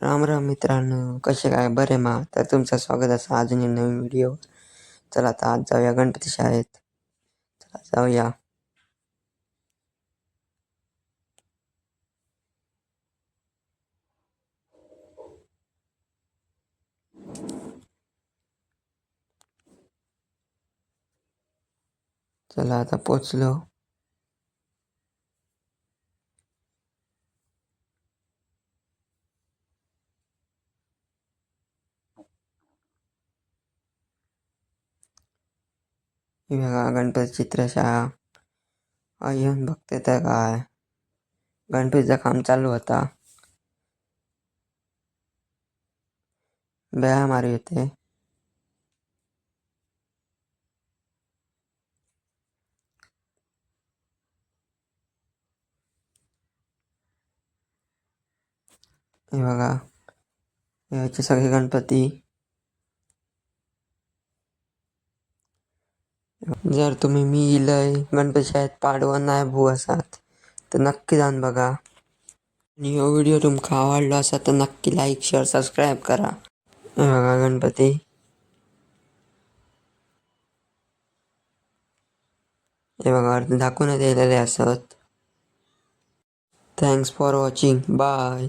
राम राम मित्रांनो कसे काय? बरे मा? तर तुमचं स्वागत असं अजून एक नवीन व्हिडिओ चला आता आज जाऊया गणपती शाळेत. चला जाऊया. चला आता पोचलो. ही बघा गणपती चित्रशाळा हा येऊन बघते तर काय. गणपतीचं काम चालू होता. बेळा मारी होते हे बघा. याचे सगळे गणपती जर तुम्ही मी इलय गणपती शाळेत पाडवं नाही भू असात तर नक्की जाऊन बघा. आणि हो व्हिडिओ तुमका आवडलो असा तर नक्की लाईक शेअर सबस्क्राईब करा. बघा गणपती. हे बघा दाखवण्यात येलेले असत. Thanks for watching bye